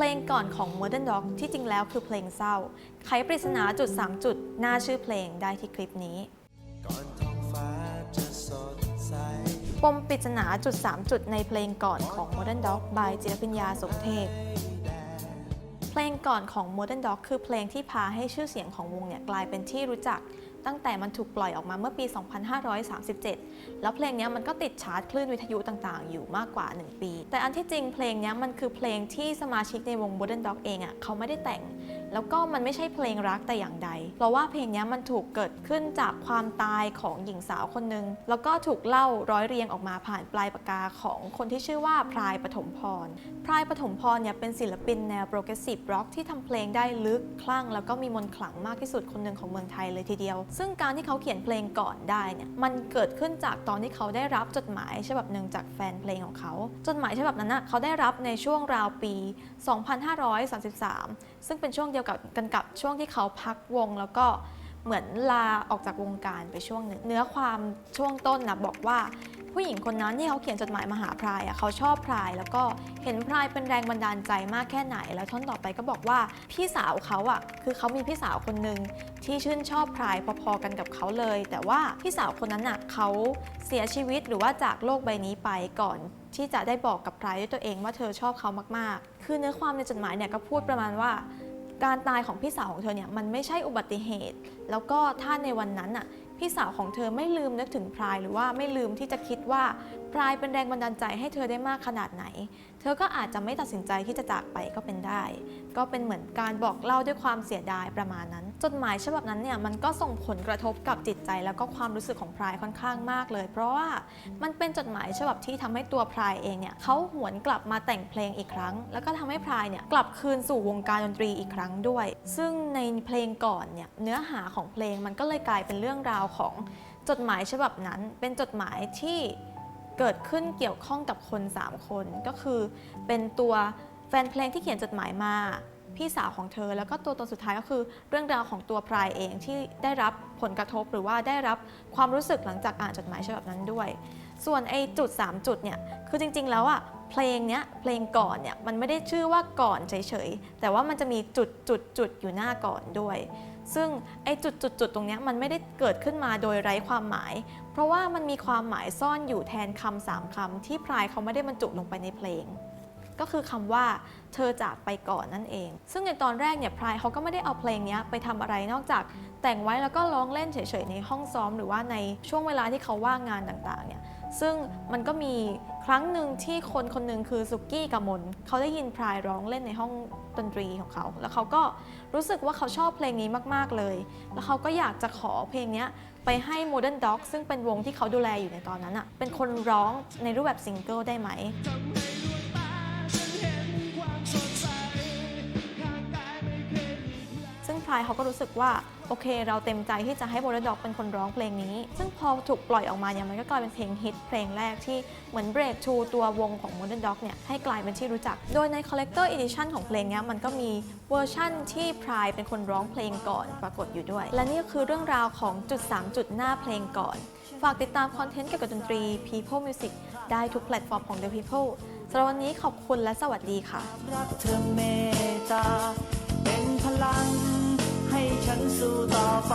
พลงก่อนของ Modern Dog ที่จริงแล้วคือเพลงเศร้า ไขปริศนาจุด 3 จุด หน้าชื่อเพลงได้ที่คลิปนี้ก่อนท้องฟ้าจะสดใสปมปริศนาจุด 3 จุดในเพลงก่อนของ Modern Dog by จิรพิญญาสมเทพเพลงก่อนของ Modern Dog คือเพลงที่พาให้ชื่อเสียงของวงเนี่ยกลายเป็นที่รู้จัก ตั้งแต่มันถูกปล่อยออกมาเมื่อปี 2537 แล้วเพลงนี้มันก็ติดชาร์ตคลื่นวิทยุต่างๆ อยู่มากกว่า 1 ปี แต่อันที่จริงเพลงนี้มันคือเพลงที่สมาชิกในวง Modern Dog เองอะ่ะเขาไม่ได้แต่ง แล้วก็มันไม่ใช่เพลงรักแต่อย่างใด เพราะว่าเพลงนี้มันถูกเกิดขึ้นจากความตายของหญิงสาวคนหนึ่งแล้วก็ถูกเล่าร้อยเรียงออกมาผ่านปลายปากกาของคนที่ชื่อว่าพรายปฐมพร พรายปฐมพรเนี่ยเป็นศิลปินแนวโปรเกรสซีฟร็อกที่ทำเพลงได้ลึกคลั่ง แล้วก็มีมนต์ขลังมากที่สุดคนหนึ่งของเมืองไทยเลยทีเดียว ซึ่งการที่เขาเขียนเพลงก่อนได้เนี่ยมันเกิดขึ้นจากตอนที่เขาได้รับจดหมายฉบับหนึ่งจากแฟนเพลงของเขา จดหมายฉบับนั้นนะเขาได้รับในช่วงราวปี 2533 ซึ่งเป็นช่วงเดียวกับกันกับช่วงที่เขาพักวง แล้วก็เหมือนลาออกจากวงการไปช่วงหนึ่งเนื้อความช่วงต้นนะบอกว่า ผู้หญิงคนนั้นที่เขาเขียนจดหมายมาหาพรายอะเขาชอบพราย แล้วก็เห็นพรายเป็นแรงบันดาลใจมากแค่ไหน แล้วท่อนต่อไปก็บอกว่าพี่สาวเขาอะคือเขามีพี่สาวคนหนึ่งที่ชื่นชอบพรายพอๆกันกับเขาเลย แต่ว่าพี่สาวคนนั้นอะเขาเสียชีวิตหรือว่าจากโลกใบนี้ไปก่อนที่จะได้บอกกับพรายด้วยตัวเองว่าเธอชอบเขามากๆ คือเนื้อความในจดหมายเนี่ยก็พูดประมาณว่า การตายของพี่สาวของเธอเนี่ยมันไม่ใช่อุบัติเหตุ แล้วก็ถ้าในวันนั้นอะ พี่สาวของเธอไม่ลืมนึกถึงพรายหรือว่าไม่ลืมที่จะคิดว่าพรายเป็นแรงบันดาลใจให้เธอได้มากขนาดไหน เธอก็อาจจะไม่ตัดสินใจที่จะจากไปก็เป็นได้ ก็เป็นเหมือนการบอกเล่าด้วยความเสียดายประมาณนั้น จดหมายฉบับนั้นเนี่ยมันก็ส่งผลกระทบกับจิตใจแล้วก็ความรู้สึกของพรายค่อนข้างมากเลย เพราะว่ามันเป็นจดหมายฉบับที่ทำให้ตัวพรายเองเนี่ยเขาหวนกลับมาแต่งเพลงอีกครั้ง แล้วก็ทำให้พรายเนี่ยกลับคืนสู่วงการดนตรีอีกครั้งด้วย ซึ่งในเพลงก่อนเนี่ยเนื้อหาของเพลงมันก็เลยกลายเป็นเรื่องราวของจดหมายฉบับนั้นเป็นจดหมายที่เกิดขึ้นเกี่ยวข้องกับคน 3 คน ก็คือเป็นตัวแฟนเพลงที่เขียนจดหมายมา พี่สาวของเธอ แล้วก็ตัวตนสุดท้ายก็คือเรื่องราวของตัวพรายเองที่ได้รับผลกระทบหรือว่าได้รับความรู้สึกหลังจากอ่านจดหมายฉบับนั้นด้วย ส่วนไอ้จุด 3 จุดเนี่ยคือจริง ๆ แล้วอะเพลงเนี้ยเพลงก่อนเนี่ยมันไม่ได้ชื่อว่าก่อนเฉยๆแต่ว่ามันจะมีจุดจุดจุดอยู่หน้าก่อนด้วย ซึ่งไอ้จุดจุดจุดตรงเนี้ยมันไม่ได้เกิดขึ้นมาโดยไร้ความหมาย เพราะว่ามันมีความหมายซ่อนอยู่แทนคำสามคำที่พรายเขาไม่ได้บรรจุลงไปในเพลง ก็คือคำว่าเธอจากไปก่อนนั่นเอง ซึ่งในตอนแรกเนี่ยพรายเขาก็ไม่ได้เอาเพลงนี้ไปทำอะไรนอกจากแต่งไว้แล้วก็ร้องเล่นเฉยๆในห้องซ้อมหรือว่าในช่วงเวลาที่เขาว่างงานต่างๆเนี่ยซึ่งมันก็มีครั้งหนึ่งที่คนคนหนึ่งคือสุกี้กมนเขาได้ยินพรายร้องเล่นในห้องดนตรีของเขา แล้วเขาก็รู้สึกว่าเขาชอบเพลงนี้มากๆเลย แล้วเขาก็อยากจะขอเพลงนี้ไปให้ Modern Dog ซึ่งเป็นวงที่เขาดูแลอยู่ในตอนนั้นอะเป็นคนร้องในรูปแบบซิงเกิลได้ไหม ลายเขาก็รู้สึกว่าโอเค เราเต็มใจที่จะให้โ o ลด็อกเป็นคนร้องเพลงนี้ ซึ่งพอถูกปล่อยออกมาเนี่ยมันก็กลายเป็นเพลงฮิตเพลงแรกที่เหมือนเบรกชูตัววงของ Modern Dog เนี่ยให้กลายเป็นที่รู้จัก โดยใน Collector Edition ของเพลงนี้มันก็มีเวอร์ชั่นที่พลายเป็นคนร้องเพลงก่อนปรากฏอยู่ด้วย และนี่ก็คือเรื่องราวของจุด 3 จุดหน้าเพลงก่อน ฝากติดตามคอนเทนต์เกี่ยวกับดนตรี People Music ได้ทุกแพลตฟอร์มของ The People สำหรับวันนี้ขอบคุณและสวัสดีค่ะ ฉันสู้ต่อไป